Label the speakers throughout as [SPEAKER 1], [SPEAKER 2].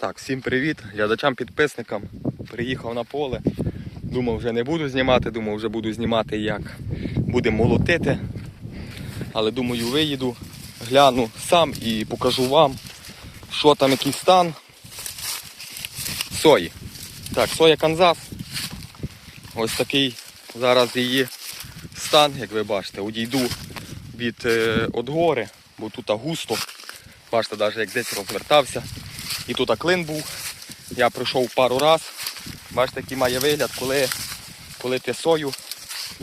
[SPEAKER 1] Так, всім привіт, глядачам, підписникам. Приїхав на поле. Думав, вже не буду знімати, думав, вже буду знімати, як будемо молотити. Але думаю, виїду, гляну сам і покажу вам, що там який стан сої. Так, соя Канзас. Ось такий зараз її стан, як ви бачите, одійду від е, от гори, бо тут густо. Бачите, навіть як десь розвертався. І тут клин був. Я пройшов пару раз. Бачите, який має вигляд, коли, коли ти сою,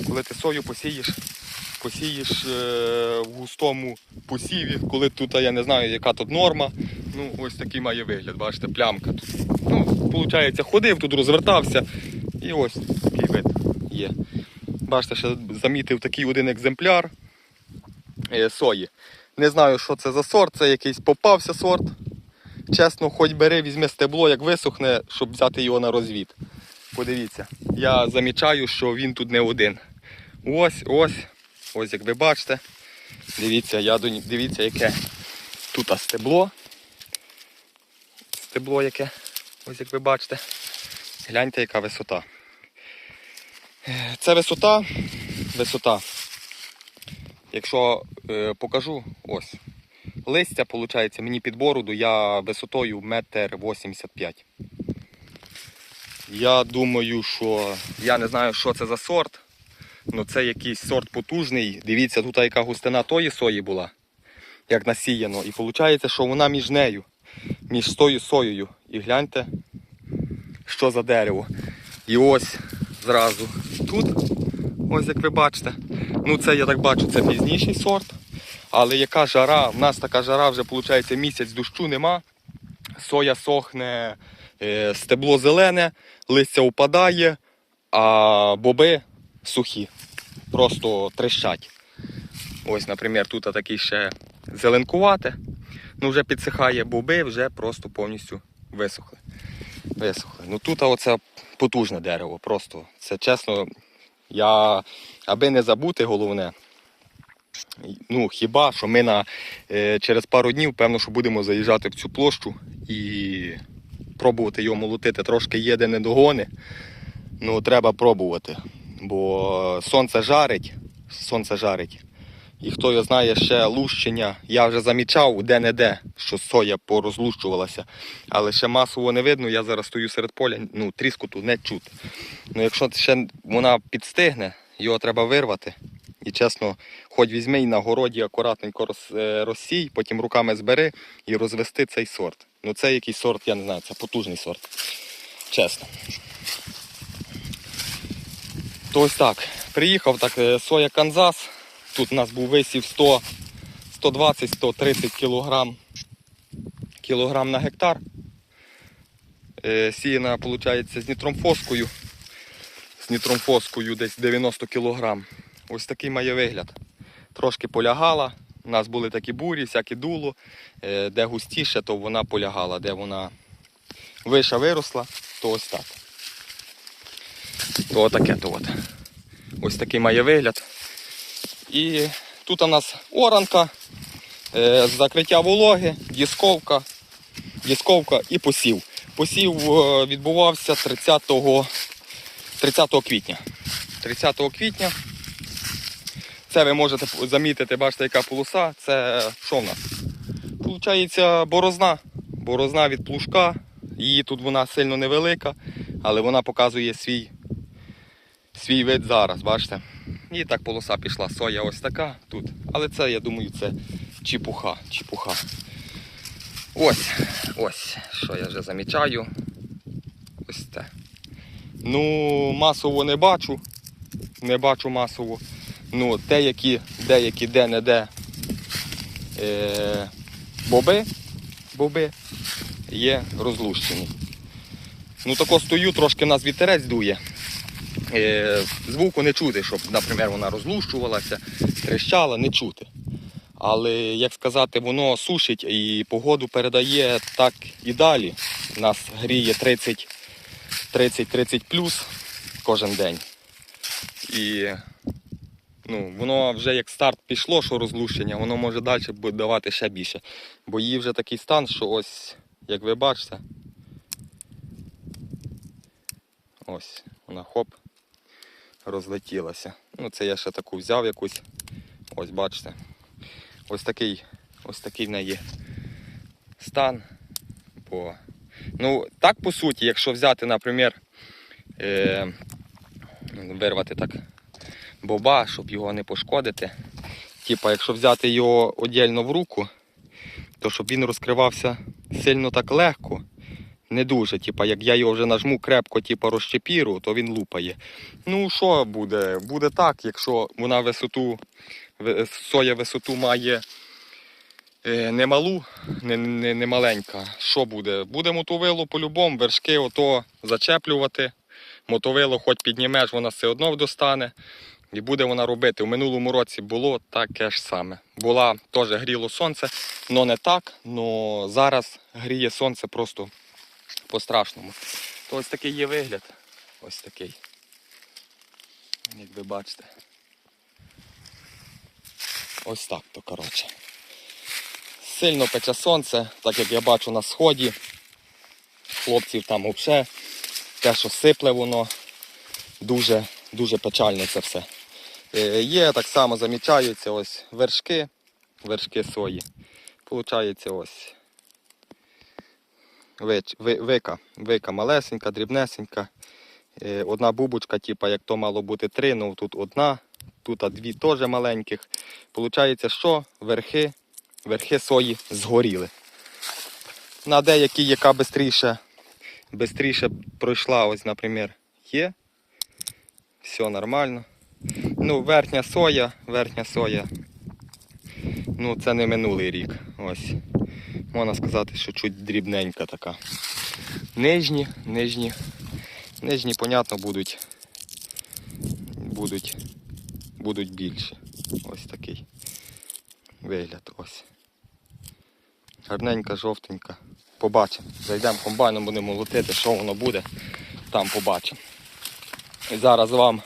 [SPEAKER 1] коли ти сою посієш, посієш е, в густому посіві, коли тут, я не знаю, яка тут норма. Ну, ось такий має вигляд, бачите, плямка тут. Ну, виходить, ходив, тут розвертався. І ось такий вид є. Бачите, ще замітив такий один екземпляр е, сої. Не знаю, що це за сорт, це якийсь попався сорт. Чесно, хоч бери, візьми стебло, як висохне, щоб взяти його на розвід. Подивіться, я замічаю, що він тут не один. Ось, ось, ось як ви бачите. Дивіться, я до дивіться, яке тут стебло. Стебло яке. Ось як ви бачите. Гляньте, яка висота. Це висота. Висота. Якщо е, покажу, ось. Листя, виходить, мені під бороду, я висотою метр 85. Я думаю, що я не знаю, що це за сорт. але це якийсь сорт потужний. Дивіться, тут яка густина тої сої була, як насіяно. І виходить, що вона між нею, між тою соєю. І гляньте, що за дерево. І ось зразу тут, ось як ви бачите. Ну це я так бачу, це пізніший сорт. Але яка жара, в нас така жара вже виходить місяць дощу нема. Соя сохне, е, стебло зелене, листя упадає, а боби сухі. Просто трещать. Ось, наприклад, тут такий ще зеленкувате. Ну вже підсихає боби, вже просто повністю висохли. Висохли. Ну тут оце потужне дерево. Просто це чесно, я аби не забути головне. Ну, хіба що ми на, е, через пару днів, певно, що будемо заїжджати в цю площу і пробувати його молотити. Трошки є де недогони. Ну, треба пробувати. Бо сонце жарить, сонце жарить. І хто його знає, ще лущення. Я вже замічав де-не-де, що соя порозлущувалася. Але ще масово не видно, я зараз стою серед поля, ну, тріску тут не чути. Ну, якщо ще вона підстигне, його треба вирвати. І чесно, хоч візьми і на городі акуратненько роз, е, розсій, потім руками збери і розвести цей сорт. Ну це якийсь сорт, я не знаю, це потужний сорт. Чесно. То ось так. Приїхав так, е, соя Канзас. Тут у нас був висів 100, 120-130 кілограм, кілограм на гектар. Е, Сіяна, виходить, з нітромфоскою. З нітромфоскою десь 90 кілограм. Ось такий має вигляд. Трошки полягала. У нас були такі бурі, всякі дуло. Е, Де густіше, то вона полягала, де вона виша виросла, то ось так. То таке то от. Ось такий має вигляд. І тут у нас оранка, е, закриття вологи, дісковка, дісковка і посів. Посів е, відбувався 30, 30 квітня. 30 квітня це ви можете замітити, бачите, яка полоса. Це що в нас? Получається борозна. Борозна від плужка. Її тут вона сильно невелика, але вона показує свій, свій вид зараз, бачите? І так полоса пішла. Соя ось така тут. Але це, я думаю, це чепуха. чепуха. Ось, ось, що я вже замічаю. Ось це. Ну, масово не бачу. Не бачу масово. Ну, деякі, деякі де-не-де е, боби, боби є розлущені. Ну тако стою, трошки нас вітерець дує. Е, звуку не чути, щоб, наприклад, вона розлущувалася, трещала, не чути. Але, як сказати, воно сушить і погоду передає так і далі. Нас гріє 30 30-30 плюс кожен день. І Ну, Воно вже як старт пішло, що розлущення, воно може далі давати ще більше. Бо її вже такий стан, що ось, як ви бачите, ось, вона хоп, розлетілася. Ну, Це я ще таку взяв якусь. Ось бачите. Ось такий ось такий в неї стан. Бо... Ну, Так по суті, якщо взяти, наприклад, е... вирвати так боба, щоб його не пошкодити. Типа, якщо взяти його одільно в руку, то щоб він розкривався сильно так легко, не дуже. Типа, як я його вже нажму крепко, типа розчепіру, то він лупає. Ну, що буде? Буде так, якщо вона висоту, соя висоту має е, немалу, не, не, не маленька. Що буде? Буде мотовило по-любому, вершки ото зачеплювати. Мотовило хоч піднімеш, вона все одно достане. І буде вона робити. У минулому році було таке ж саме. Була теж гріло сонце, але не так. Но зараз гріє сонце просто по-страшному. То ось такий є вигляд. Ось такий. Як ви бачите. Ось так то, коротше. Сильно пече сонце, так як я бачу на сході. Хлопців там взагалі те, що сипле воно, дуже, дуже печально це все. Е, Є так само замічаються ось вершки, вершки сої. Получається ось вика, вика малесенька, дрібнесенька. Е, Одна бубочка, типа, як то мало бути три, ну тут одна, тут дві теж маленьких. Получається, що верхи, верхи сої згоріли. На деякі, яка швидше, швидше пройшла, ось, наприклад, є. Все нормально. Ну, верхня соя, верхня соя. Ну, це не минулий рік. Ось. Можна сказати, що чуть дрібненька така. Нижні, нижні. Нижні, понятно, будуть. Будуть. Будуть більші. Ось такий вигляд. Ось. Гарненька, жовтенька. Побачимо. Зайдемо комбайном, будемо молотити, що воно буде. Там побачимо. І зараз вам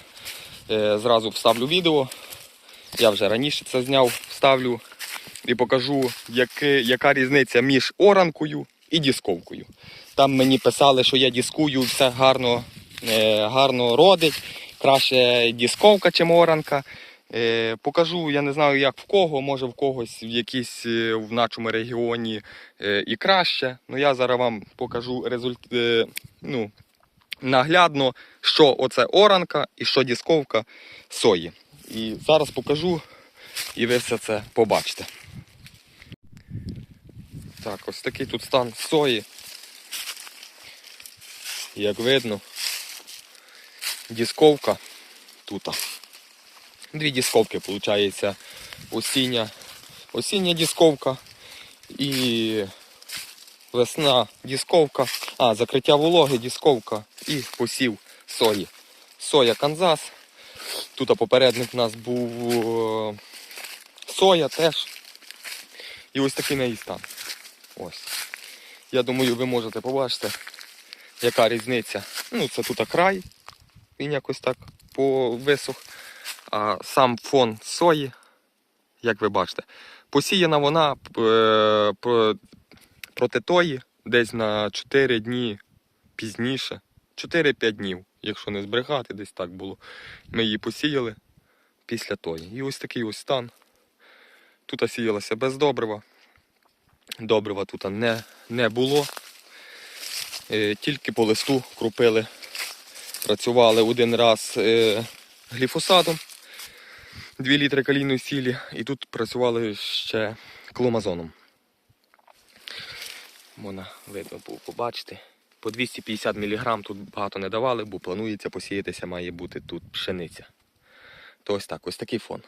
[SPEAKER 1] зразу вставлю відео. Я вже раніше це зняв, вставлю і покажу, яки, яка різниця між оранкою і дісковкою. Там мені писали, що я дискую, все гарно, е, гарно родить. Краще дісковка, чим оранка. Е, покажу, я не знаю, як в кого, може в когось в якійсь е, в нашому регіоні е, і краще. Ну я зараз вам покажу результ... е, ну, наглядно, що оце оранка і що дісковка сої. І зараз покажу, і ви все це побачите. Так, ось такий тут стан сої. Як видно, дісковка тут. Дві дісковки, виходить, осіння, осіння дісковка і весна дісковка, а, закриття вологи, дісковка і посів сої. Соя Канзас. Тут попередник у нас був е, соя теж. І ось такий неї стан. Ось. Я думаю, ви можете побачити, яка різниця. Ну, це тут край, він якось так повисох. А сам фон сої, як ви бачите, посіяна вона е, проти тої десь на 4 дні пізніше. 4-5 днів, якщо не збрехати, десь так було. Ми її посіяли після тої. І ось такий ось стан. Тут сіялася без добрива. Добрива тут не, не було. Е, тільки по листу крупили. Працювали один раз е, гліфосатом, 2 літри калійної сілі, і тут працювали ще кломазоном. Можна видно було побачити. По 250 мг тут багато не давали, бо планується посіятися, має бути тут пшениця. То ось так, ось такий фон,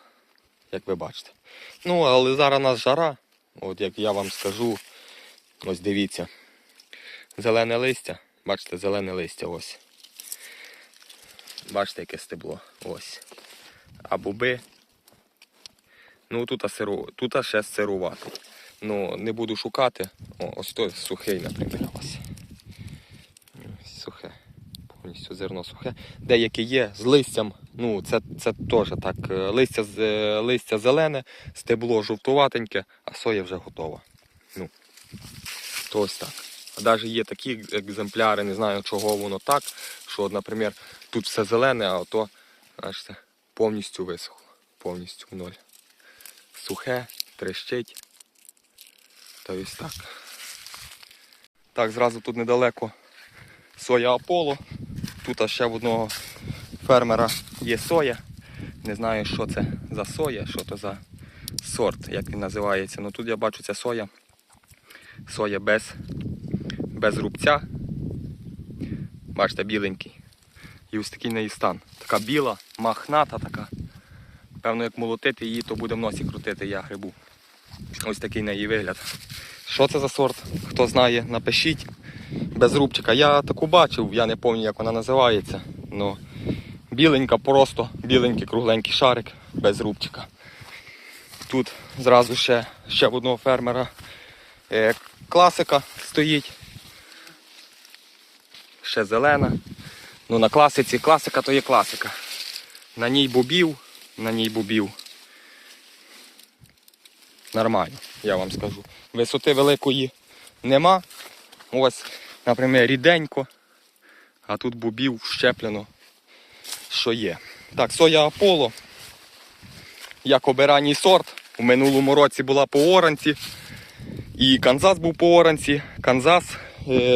[SPEAKER 1] як ви бачите. Ну, але зараз у нас жара, от як я вам скажу, ось дивіться. Зелене листя, бачите, зелене листя ось. Бачите, яке стебло. Ось. А боби. Ну тут, сиро, тут ще сирувати. Ну, не буду шукати. О, ось той сухий, наприклад. Ось. Сухе. Повністю зерно сухе. Деякі є з листям. Ну, це, це теж так. е, Листя, е, листя зелене, стебло жовтуватеньке, а соя вже готова. Ну, то ось так. А навіть є такі екземпляри, не знаю чого воно так, що, наприклад, тут все зелене, а ото, бачите, повністю висохло. Повністю в ноль. Сухе, трещить. Та ось так. Так, зразу тут недалеко соя Аполло. Тут ще в одного фермера є соя. Не знаю, що це за соя, що це за сорт, як він називається. Ну тут я бачу ця соя. Соя без, без рубця. Бачите, біленький. І ось такий неї стан. Така біла, махната така. Певно, як молотити її, то буде в носі крутити я грибу. Ось такий неї вигляд. Що це за сорт? Хто знає, напишіть. Без рубчика. Я таку бачив, я не пам'ятаю, як вона називається. Ну, біленька, просто біленький кругленький шарик без рубчика. Тут зразу ще, ще в одного фермера е, класика стоїть. Ще зелена. Ну на класиці класика то є класика. На ній бубів, на ній бубів. Нормально, я вам скажу. Висоти великої нема. Ось, наприклад, ріденько, а тут бубів вщеплено, що є. Так, соя Аполло. Як обиранній сорт. У минулому році була по оранці. І Канзас був по оранці. Канзас,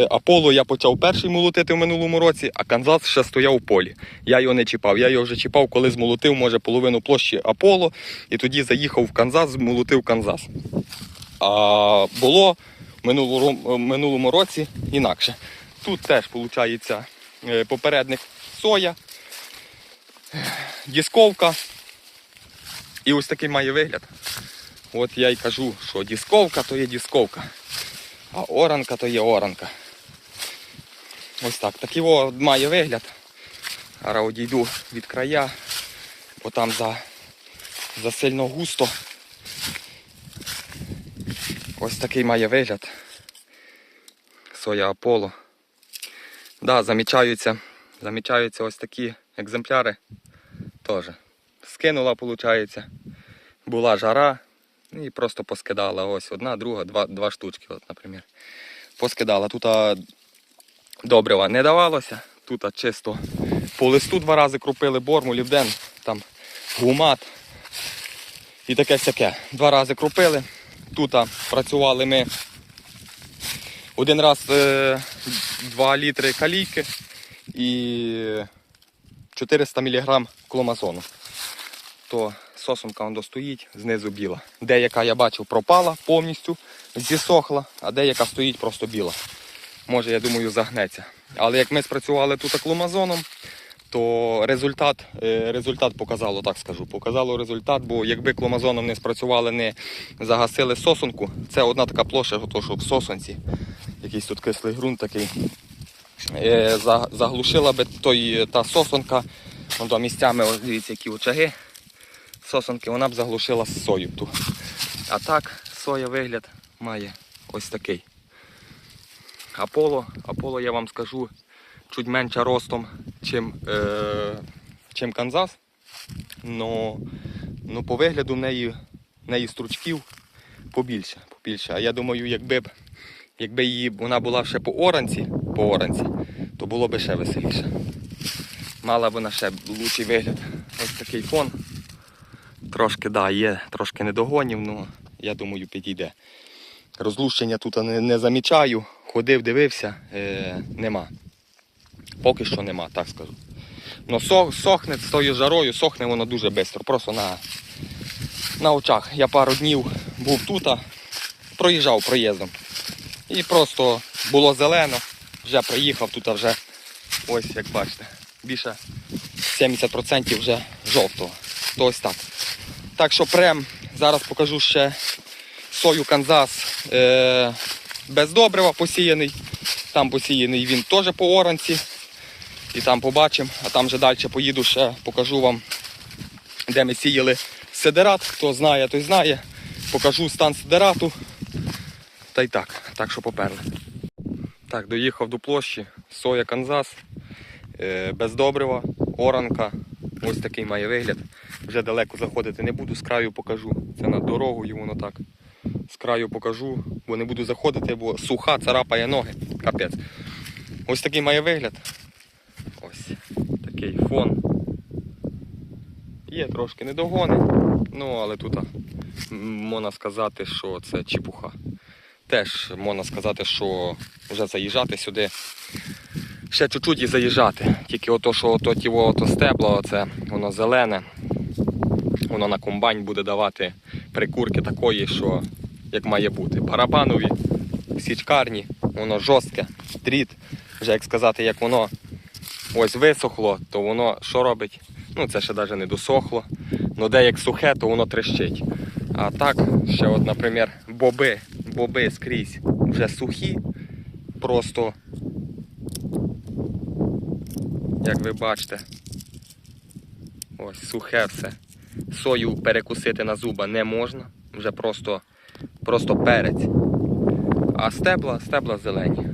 [SPEAKER 1] Аполло я почав перший молотити в минулому році, а Канзас ще стояв у полі. Я його не чіпав. Я його вже чіпав, коли змолотив, може, половину площі Аполло. І тоді заїхав в Канзас, змолотив Канзас. А було в минулому, минулому році інакше. Тут теж виходить попередник соя, дісковка. І ось такий має вигляд. От я й кажу, що дісковка то є дісковка, а оранка то є оранка. Ось так. Такий о має вигляд. Зараз одійду від края, бо там за, за сильно густо. Ось такий має вигляд. Соя Аполло. Да, замічаються, замічаються ось такі екземпляри. Теж. Скинула, виходить. Була жара. І просто поскидала. Ось одна, друга, два, два штучки, от, наприклад. Поскидала. Тут добрива не давалося. Тут чисто по листу два рази крупили борму, лівден, там гумат і таке всяке. Два рази крупили. Тут працювали ми один раз е, 2 літри калійки і 400 мг кломазону. То сосунка воно стоїть, знизу біла. Деяка, я бачив, пропала повністю, зісохла, а деяка стоїть просто біла. Може, я думаю, загнеться. Але як ми спрацювали тут кломазоном, то результат, е, результат показало, так скажу. Показало результат, бо якби кломазоном не спрацювали, не загасили сосунку, це одна така площа, то, що в сосунці, якийсь тут кислий ґрунт такий, е, заглушила би той, та сосунка, вон там місцями, ось дивіться, які очаги сосунки, вона б заглушила сою ту. А так, соя вигляд має ось такий. Аполло, Аполло, я вам скажу, чуть менше ростом, чим, е, чим Канзас. Но, ну, по вигляду неї, неї стручків побільше, побільше. А я думаю, якби, б- якби її вона була ще по оранці, по оранці, то було б ще веселіше. Мала б вона ще лучший вигляд. Ось такий фон. Трошки, да, є, трошки недогонів, але я думаю, підійде. Розлущення тут не, не замічаю. Ходив, дивився, е, нема. Поки що нема, так скажу. Ну, сох, сохне з тою жарою, сохне воно дуже швидко, просто на, на очах. Я пару днів був тут, проїжджав проїздом. І просто було зелено, вже приїхав тут вже, ось як бачите, більше 70% вже жовтого. То ось так. Так що прем, зараз покажу ще сою Канзас е, без добрива посіяний. Там посіяний він теж по оранці. І там побачимо, а там вже далі поїду ще покажу вам, де ми сіяли сидерат. Хто знає, той знає. Покажу стан сидерату. Та й так, так що поперли. Так, доїхав до площі, соя Канзас, е, без добрива, оранка. Ось такий має вигляд. Вже далеко заходити не буду, з краю покажу. Це над дорогою воно так. З краю покажу, бо не буду заходити, бо суха царапає ноги. капець. Ось такий має вигляд. Ось такий фон. Є трошки недогони, ну але тут можна сказати, що це чепуха. Теж можна сказати, що вже заїжджати сюди. Ще чуть-чуть і заїжджати. Тільки ото, що ото, тіво, ото стебло, оце, воно зелене, воно на комбайн буде давати прикурки такої, що як має бути. Барабанові, січкарні, воно жорстке, дріт. Вже як сказати, як воно ось висохло, то воно що робить? Ну це ще навіть не досохло. Ну де як сухе, то воно трещить. А так, ще от, наприклад, боби, боби скрізь вже сухі, просто, як ви бачите, ось сухе все. Сою перекусити на зуба не можна, вже просто, просто перець. А стебла, стебла зелені.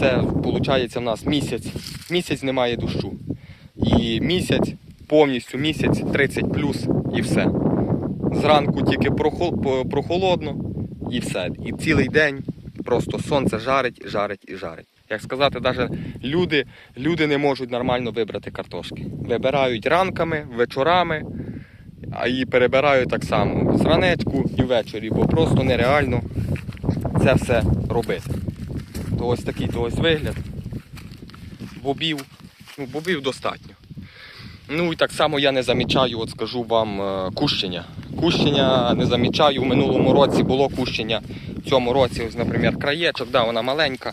[SPEAKER 1] Це виходить в нас місяць. Місяць немає дощу. І місяць, повністю місяць 30 плюс і все. Зранку тільки прохол- прохолодно і все. І цілий день просто сонце жарить, жарить і жарить. Як сказати, навіть люди, люди не можуть нормально вибрати картошки. Вибирають ранками, вечорами, а і перебирають так само зранечку і ввечері, бо просто нереально це все робити. То ось такий то ось вигляд. Бобів, ну, бобів достатньо. Ну і так само я не замічаю, от скажу вам, е, кущення. Кущення не замічаю. У минулому році було кущення. В цьому році, ось, наприклад, краєчок, да, вона маленька.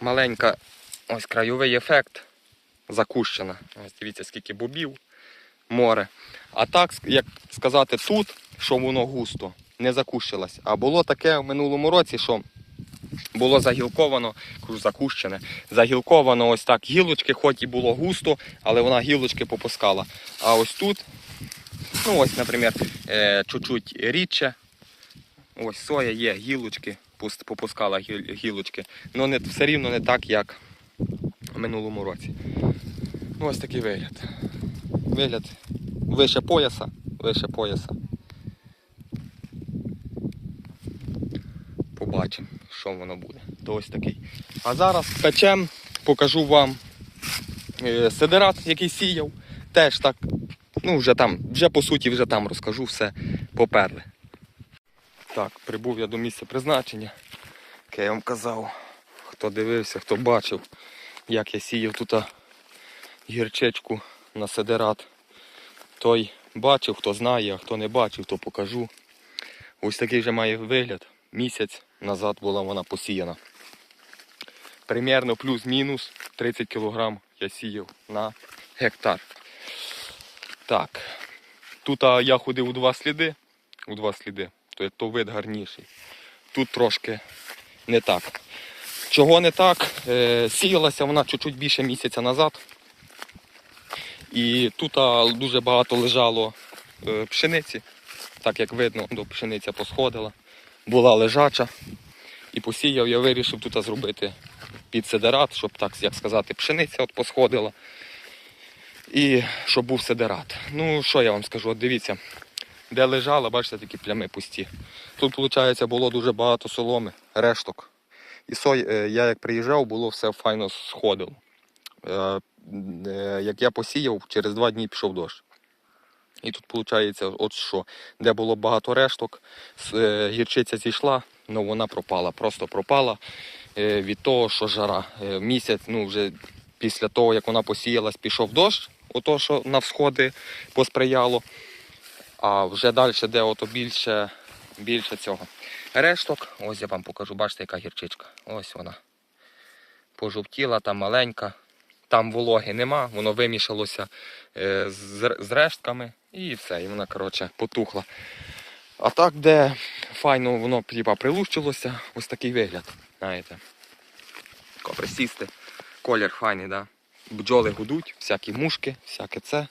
[SPEAKER 1] Маленька, ось крайовий ефект закущена. Ось дивіться, скільки бобів, море. А так, як сказати, тут, що воно густо, не закущилось. А було таке в минулому році, що було загілковано, кажу, закущене, загілковано ось так гілочки, хоч і було густо, але вона гілочки попускала. А ось тут, ну ось, наприклад, е, чуть-чуть рідше, ось соя є, гілочки, попускала гілочки. Ну не, все рівно не так, як в минулому році. Ну, ось такий вигляд. Вигляд вище пояса, вище пояса. Побачимо, що воно буде. То ось такий. А зараз печем, покажу вам е, сидерат, який сіяв. Теж так, ну вже там, вже по суті, вже там розкажу все, поперли. Так, прибув я до місця призначення. Як я вам казав, хто дивився, хто бачив, як я сіяв тут а, гірчичку на сидерат. Той бачив, хто знає, а хто не бачив, то покажу. Ось такий вже має вигляд. Місяць назад була вона посіяна. Примерно плюс-мінус 30 кг я сіяв на гектар. Так. Тут я ходив у два сліди. У два сліди. То, то вид гарніший. Тут трошки не так. Чого не так? Е, сіялася вона чуть-чуть більше місяця назад. І тут дуже багато лежало е, пшениці. Так як видно, до пшениця посходила. Була лежача. І посіяв, я вирішив тут зробити під сидерат, щоб так як сказати, пшениця от посходила. І щоб був сидерат. Ну, що я вам скажу, от дивіться, де лежала, бачите, такі плями пусті. Тут, виходить, було дуже багато соломи, решток. І сой, е, я як приїжджав, було все файно сходило. Е, е, Як я посіяв, через два дні пішов дощ. І тут виходить, от що, де було багато решток, гірчиця зійшла, але вона пропала, просто пропала від того, що жара. Місяць, ну вже після того, як вона посіялась, пішов дощ, ото, що на всходи посприяло. А вже далі, де ото більше, більше цього. Решток, ось я вам покажу, бачите, яка гірчичка. Ось вона. Пожовтіла, там маленька. Там вологи нема, воно вимішалося е, з, рештками і все, і вона, коротше, потухла. А так, де файно воно типа, прилущилося, ось такий вигляд. Знаєте. Присісти. Колір файний, да? бджоли гудуть, всякі мушки, всяке це.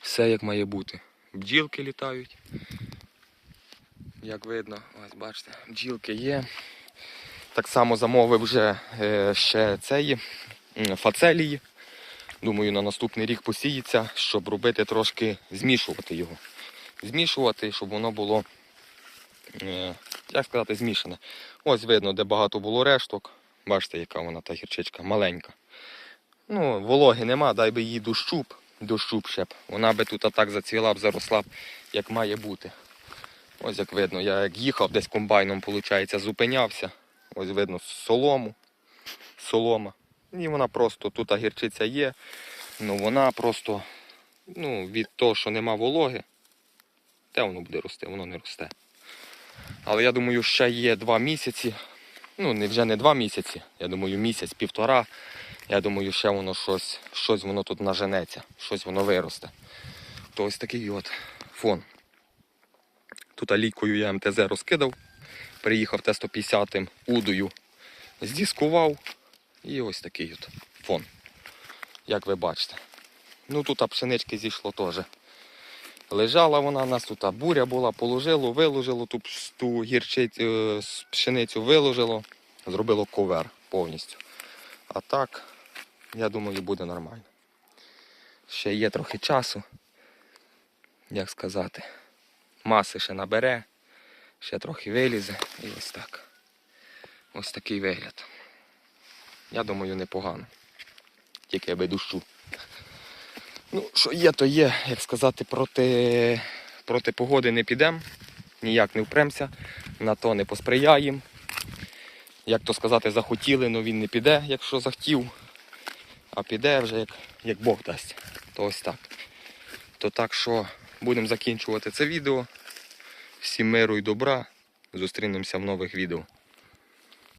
[SPEAKER 1] Все як має бути. Бджілки літають. Як видно, ось бачите, бджілки є. Так само замовив вже е, ще цієї фацелії. Думаю, на наступний рік посіється, щоб робити трошки, змішувати його. Змішувати, щоб воно було е, як сказати, змішане. Ось видно, де багато було решток. Бачите, яка вона та гірчичка, маленька. Ну, вологи нема, дай би їй дощу б, дощу б. Вона би тут так зацвіла б, заросла б, як має бути. Ось як видно, я як їхав десь комбайном, виходить, зупинявся. Ось видно солому, солома. І вона просто, тут гірчиця є, ну вона просто ну, від того, що нема вологи, де воно буде рости, воно не росте. Але я думаю, ще є два місяці. Ну, вже не два місяці, я думаю, місяць-півтора. Я думаю, ще воно щось, щось воно тут наженеться, щось воно виросте. То ось такий от фон. Тут алійкою я МТЗ розкидав, приїхав Т-150 удою, здіскував. І ось такий от фон. Як ви бачите. Ну тут пшенички зійшло теж. Лежала вона у нас тут, буря була, положило, виложило ту, ту гірчицю, е, пшеницю виложило, зробило ковер повністю. А так, я думаю, буде нормально. Ще є трохи часу, як сказати. Маси ще набере, ще трохи вилізе і ось так. Ось такий вигляд. Я думаю, непогано. Тільки аби дощу. Ну, що є, то є, як сказати, проти, проти погоди не підемо, ніяк не впремся, на то не посприяємо. Як то сказати, захотіли, але він не піде, якщо захотів, а піде вже як, як Бог дасть. То ось так. То так що будемо закінчувати це відео. Всім миру і добра. Зустрінемося в нових відео.